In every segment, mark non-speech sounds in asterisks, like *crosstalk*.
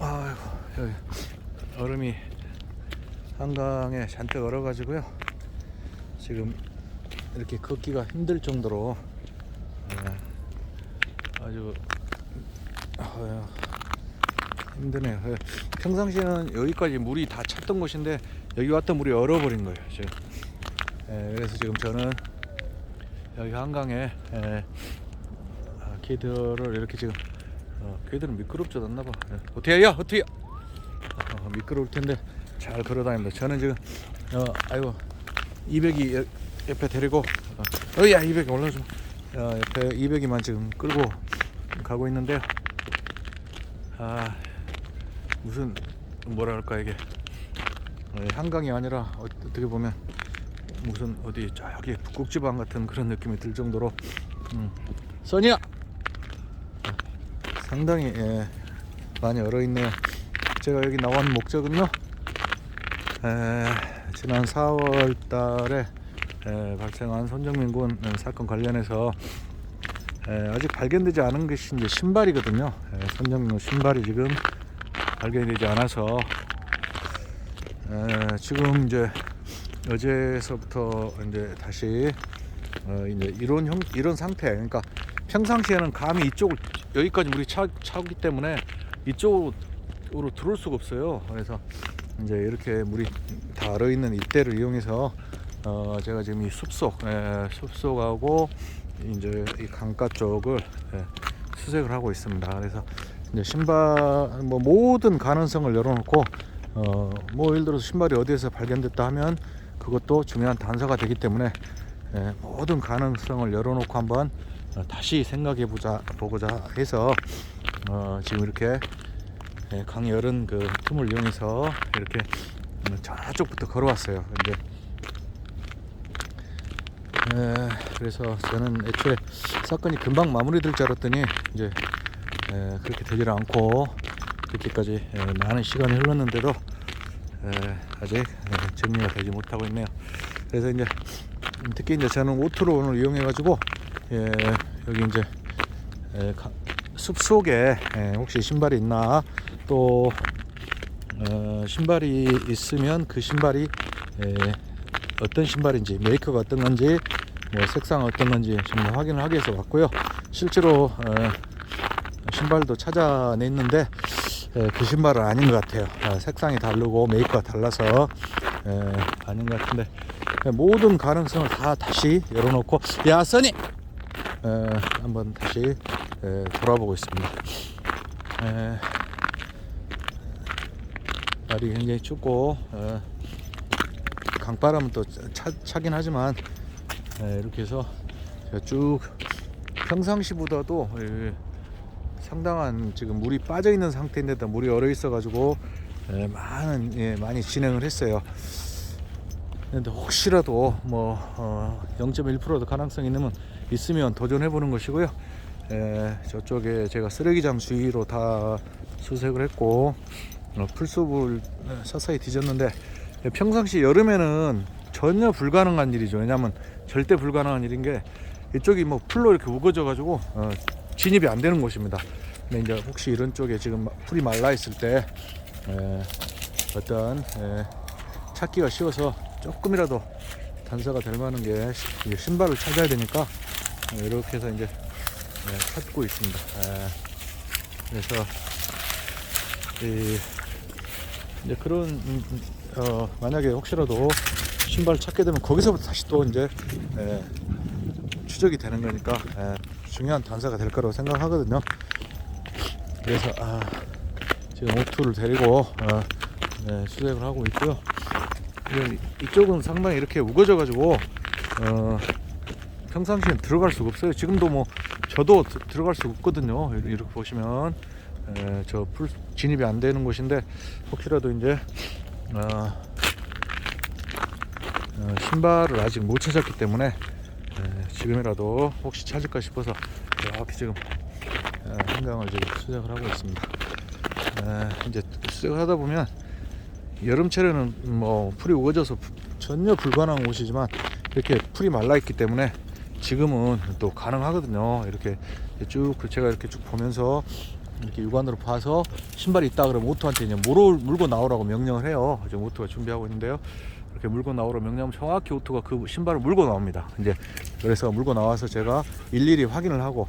아이고 여기 얼음이 한강에 잔뜩 얼어가지고요. 지금 이렇게 걷기가 힘들 정도로 예, 아주 힘드네요. 예, 평상시에는 여기까지 물이 다 찼던 곳인데 여기 왔던 물이 얼어버린 거예요. 지금. 예, 그래서 지금 저는 여기 한강에 예, 아, 이렇게 지금 어, 개들은 미끄럽지 않나 봐. 예. 어떻게 해요? 어떻게? 어, 미끄러울 텐데 잘 걸어다닙니다. 저는 지금 어, 아이고 200이 옆- 옆에 데리고 어, 어야 200이 올라좀 어, 옆에 200이만 지금 끌고 가고 있는데요. 아 무슨 뭐라 할까 이게 어, 한강이 아니라 어- 어떻게 보면 무슨 어디 저기 북극지방 같은 그런 느낌이 들 정도로 음. 써니야 상당히 예, 많이 얼어 있네요. 제가 여기 나온 목적은요. 에, 지난 4월 달에 에, 발생한 손정민 군 에, 사건 관련해서 에, 아직 발견되지 않은 것이 이제 신발이거든요. 에, 손정민 군 신발이 지금 발견이 되지 않아서 에, 지금 이제 어제서부터 이제 다시 어, 이제 이런 형 이런 상태 그러니까 평상시에는 감히 이쪽을 여기까지 물이 차, 차기 때문에 이쪽으로 들어올 수가 없어요. 그래서 이제 이렇게 물이 다 얼어 있는 이때를 이용해서 어, 제가 지금 이 숲속 예, 숲속하고 이제 이 강가 쪽을 예, 수색을 하고 있습니다. 그래서 이제 신발 뭐 모든 가능성을 열어놓고 어, 뭐 예를 들어서 신발이 어디에서 발견됐다 하면 그것도 중요한 단서가 되기 때문에 예, 모든 가능성을 열어놓고 한번 어, 다시 생각해 보자 보고자 해서 어, 지금 이렇게 예, 강이 열은 그 틈을 이용해서 이렇게 음, 저쪽부터 걸어왔어요. 이제 에, 그래서 저는 애초에 사건이 금방 마무리될 줄 알았더니 이제 에, 그렇게 되질 않고 이렇게까지 에, 많은 시간이 흘렀는데도 에, 아직 에, 정리가 되지 못하고 있네요. 그래서 이제 음, 특히 이제 저는 오토로 오늘 이용해 가지고 예, 여기 이제 숲 속에 에, 혹시 신발이 있나 또 어, 신발이 있으면 그 신발이 에, 어떤 신발인지 메이커가 어떤 건지 뭐 색상 어떤 건지 좀 확인을 하기 위해서 왔고요. 실제로 어, 신발도 찾아냈는데 에, 그 신발은 아닌 것 같아요. 아, 색상이 다르고 메이커가 달라서 에, 아닌 것 같은데 모든 가능성을 다 다시 열어놓고 야 써니 에, 한번 다시 에, 돌아보고 있습니다. 에, 날이 굉장히 춥고 에, 강바람은 또 차, 차긴 하지만 에, 이렇게 해서 제가 쭉 평상시보다도 에, 상당한 지금 물이 빠져 있는 상태인데도 물이 얼어 있어 가지고 많은 예, 많이 진행을 했어요. 근데 혹시라도 뭐 어, 0.1%도 가능성이 있으면 있으면 도전해 보는 것이고요. 에, 저쪽에 제가 쓰레기장 주위로 다 수색을 했고 어, 풀숲을 서서히 뒤졌는데 예, 평상시 여름에는 전혀 불가능한 일이죠. 왜냐하면 절대 불가능한 일인 게 이쪽이 뭐 풀로 이렇게 우거져 가지고 어, 진입이 안 되는 곳입니다. 근데 이제 혹시 이런 쪽에 지금 풀이 말라 있을 때 에, 어떤 에, 찾기가 쉬워서 조금이라도 단서가 될 만한 게 신발을 찾아야 되니까 어, 이렇게 해서 이제 예, 찾고 있습니다. 예, 그래서 이 이제 그런 음, 음, 어, 만약에 혹시라도 신발을 찾게 되면 거기서부터 다시 또 이제 예, 추적이 되는 거니까 예, 중요한 단서가 될 거라고 생각하거든요. 그래서 아, 지금 오투를 데리고 어, 네, 수색을 하고 있고요. 이쪽은 상당히 이렇게 우거져 가지고 어, 평상시엔 들어갈 수가 없어요. 지금도 뭐 저도 드- 들어갈 수가 없거든요. 이렇게 보시면 에, 저 풀 진입이 안 되는 곳인데 혹시라도 이제 어, 어, 신발을 아직 못 찾았기 때문에 에, 지금이라도 혹시 찾을까 싶어서 이렇게 지금 에, 한강을 지금 수색을 하고 있습니다. 에, 이제 수색을 하다 보면 여름철에는 뭐 풀이 우거져서 부- 전혀 불가능한 곳이지만 이렇게 풀이 말라 있기 때문에 지금은 또 가능하거든요. 이렇게 쭉 제가 이렇게 쭉 보면서 이렇게 육안으로 봐서 신발이 있다 그러면 오토한테 이제 물어, 물고 나오라고 명령을 해요. 지금 오토가 준비하고 있는데요. 이렇게 물고 나오라고 명령하면 정확히 오토가 그 신발을 물고 나옵니다. 이제 그래서 물고 나와서 제가 일일이 확인을 하고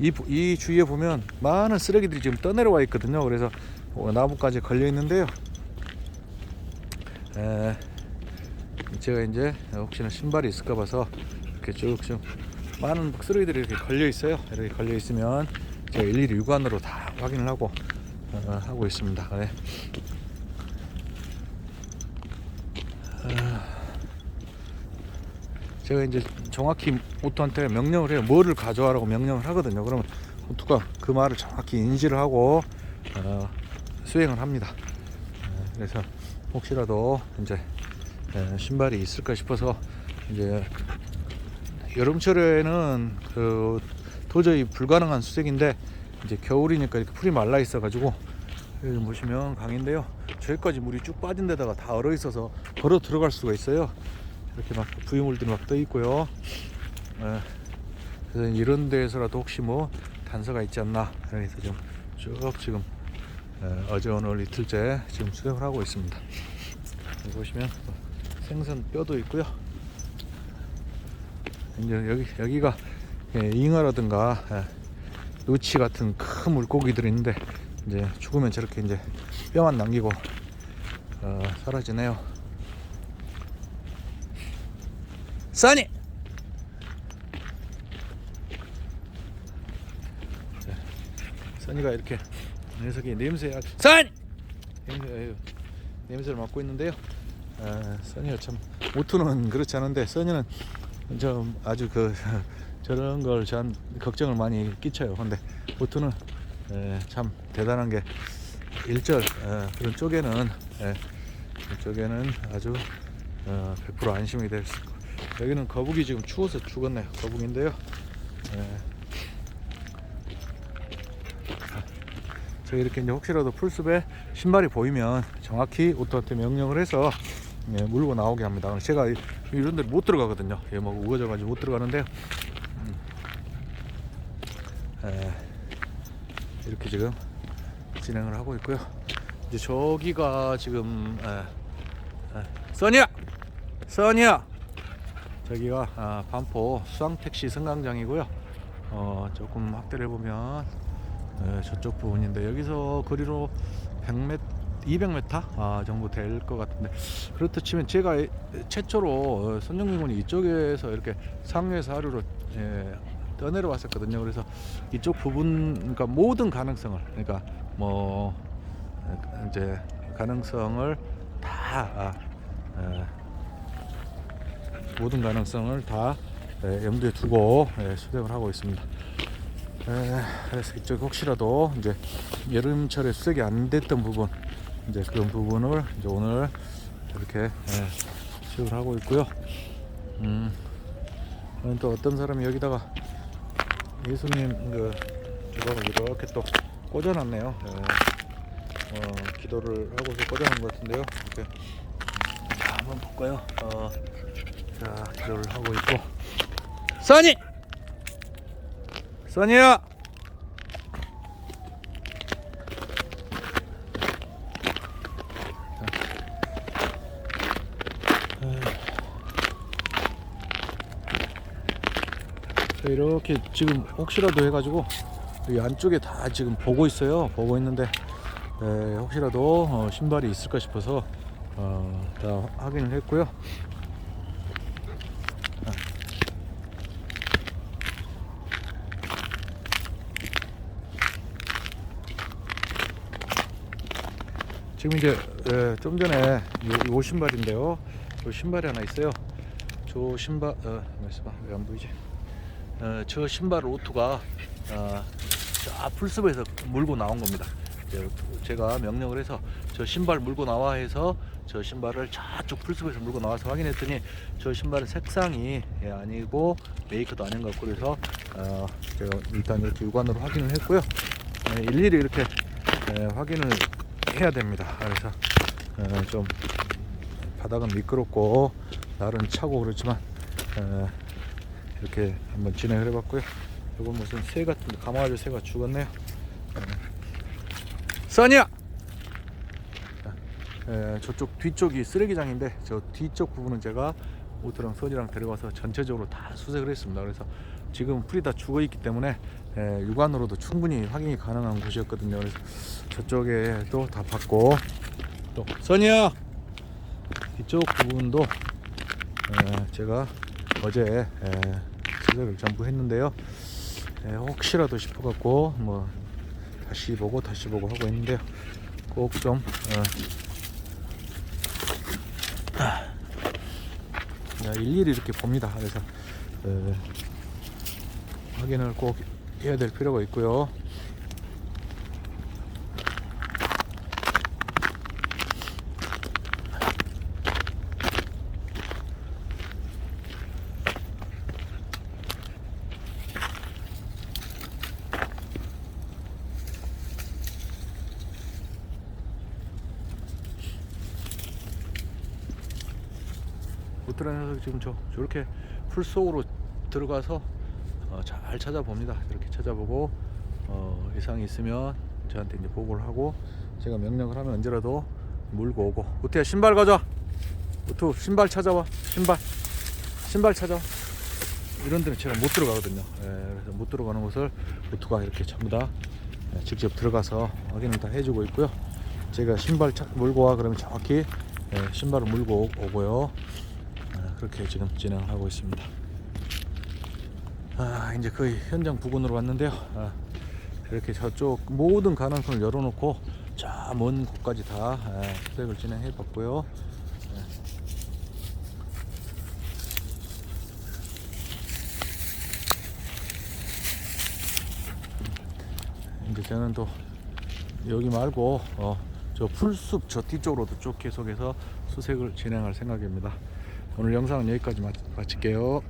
이, 부- 이 주위에 보면 많은 쓰레기들이 지금 떠내려와 있거든요. 그래서 어, 나무까지 걸려 있는데요. 에, 제가 이제 혹시나 신발이 있을까 봐서 이렇게 쭉쭉 많은 쓰레기들이 이렇게 걸려 있어요. 이렇게 걸려 있으면 제가 일일이 육안으로 다 확인을 하고 어, 하고 있습니다. 네. 아, 제가 이제 정확히 오토한테 명령을 해요. 뭐를 가져와라고 명령을 하거든요. 그러면 오토가 그 말을 정확히 인지를 하고 어, 수행을 합니다. 어, 그래서 혹시라도 이제 에, 신발이 있을까 싶어서 이제 여름철에는 그 도저히 불가능한 수색인데 이제 겨울이니까 이렇게 풀이 말라 있어 가지고 여기 보시면 강인데요. 저기까지 물이 쭉 빠진 데다가 다 얼어 있어서 걸어 들어갈 수가 있어요. 이렇게 막 부유물들이 막 떠 있고요. 예, 그래서 이런 데에서라도 혹시 뭐 단서가 있지 않나 그래서 지금 쭉 지금 예, 어제 오늘 이틀째 지금 수색을 하고 있습니다 여기 보시면 또 생선 뼈도 있고요 이제 여기 여기가 예, 잉어라든가 예, 누치 같은 큰 물고기들이 있는데 이제 죽으면 저렇게 이제 뼈만 남기고 어, 사라지네요. 써니. 자, 써니가 이렇게 녀석이 냄새 아유, 냄새를 맡고 있는데요. 아, 써니가 참 오투는 그렇지 않은데 써니는 좀 아주 그 *laughs* 저런 걸 전 걱정을 많이 끼쳐요. 근데 오투는 에, 참 대단한 게 일절 에, 그런 쪽에는 에, 이쪽에는 아주 어, 100% 안심이 될 수 있고 여기는 거북이 지금 추워서 죽었네요. 거북인데요. 에, 저 이렇게 이제 혹시라도 풀숲에 신발이 보이면 정확히 오토한테 명령을 해서 예, 물고 나오게 합니다. 제가 이- 이런 데못 들어가거든요. 예, 뭐 우거져가지고 못 들어가는데요. 음. 에, 이렇게 지금 진행을 하고 있고요. 이제 저기가 지금 에, 에, 써니야, 써니야. 저기가 아, 반포 수상택시 승강장이고요. 어, 조금 확대를 해보면 에, 저쪽 부분인데 여기서 거리로 100m, 200m 아, 정도 될 것 같은데 그렇다 치면 제가 이- 최초로 어, 선정민 군이 이쪽에서 이렇게 상류에서 하루로 예, 떠내려왔었거든요. 그래서 이쪽 부분, 그러니까 모든 가능성을, 그러니까 뭐 어, 이제 가능성을 다 아, 에, 모든 가능성을 다 에, 염두에 두고 에, 수색을 하고 있습니다. 에, 그래서 이쪽 혹시라도 이제 여름철에 수색이 안 됐던 부분, 이제 그런 부분을 이제 오늘 이렇게 에, 수색을 하고 있고요. 음, 또 어떤 사람이 여기다가 예수님 그 조각을 이렇게 또 꽂아놨네요. 예. 어, 기도를 하고서 꽂아놓은 것 같은데요. 이렇게 자, 한번 볼까요? 어, 자 기도를 하고 있고 써니 써니야 자, 이렇게 지금 혹시라도 해가지고 이 안쪽에 다 지금 보고 있어요. 보고 있는데 에, 혹시라도 어, 신발이 있을까 싶어서 어, 다 확인을 했고요. 지금 이제 에, 좀 전에 요, 요 신발인데요. 요 신발이 하나 있어요. 저 신발 어, 왜 안 보이지? 어, 저 신발 오토가 어, 저 풀숲에서 물고 나온 겁니다. 제가 명령을 해서 저 신발 물고 나와 해서 저 신발을 저쪽 풀숲에서 물고 나와서 확인했더니 저 신발은 색상이 예, 아니고 메이커도 아닌 것 같고 그래서 어, 제가 일단 이렇게 육안으로 확인을 했고요. 예, 일일이 이렇게 예, 확인을 해야 됩니다. 그래서 어, 좀 바닥은 미끄럽고 날은 차고 그렇지만 어, 이렇게 한번 진행을 해봤고요. 이건 무슨 새 같은 가마줄 새가 죽었네요. 어, 써니야. 저쪽 뒤쪽이 쓰레기장인데 저 뒤쪽 부분은 제가 오토랑 선이랑 데려가서 전체적으로 다 수색을 했습니다. 그래서 지금 풀이 다 죽어 있기 때문에 에, 육안으로도 충분히 확인이 가능한 곳이었거든요. 그래서 저쪽에도 다 봤고 또 선이야 이쪽 부분도 에, 제가 어제 에, 수색을 전부 했는데요. 에, 혹시라도 싶어갖고 뭐 다시 보고 다시 보고 하고 있는데요. 꼭좀 어, 야, 일일이 이렇게 봅니다. 그래서 어, 확인을 꼭 해야 될 필요가 있고요. 지금 저 저렇게 풀 속으로 들어가서 어, 잘 찾아봅니다. 이렇게 찾아보고 어, 이상이 있으면 저한테 이제 보고를 하고 제가 명령을 하면 언제라도 물고 오고 우트야 신발 가져. 우트 신발 찾아와. 신발 신발 찾아와. 이런 데는 제가 못 들어가거든요. 예, 그래서 못 들어가는 곳을 우트가 이렇게 전부 다 예, 직접 들어가서 확인을 다 해주고 있고요. 제가 신발 차, 물고 와 그러면 정확히 예, 신발을 물고 오- 오고요. 아, 그렇게 지금 진행하고 있습니다. 아, 이제 거의 현장 부근으로 왔는데요. 아, 이렇게 저쪽 모든 가능성을 열어놓고 저 먼 곳까지 다 아, 수색을 진행해 봤고요. 이제 저는 또 여기 말고 어, 저 풀숲 저 뒤쪽으로도 쭉 계속해서 수색을 진행할 생각입니다. 오늘 영상은 여기까지 마, 마칠게요.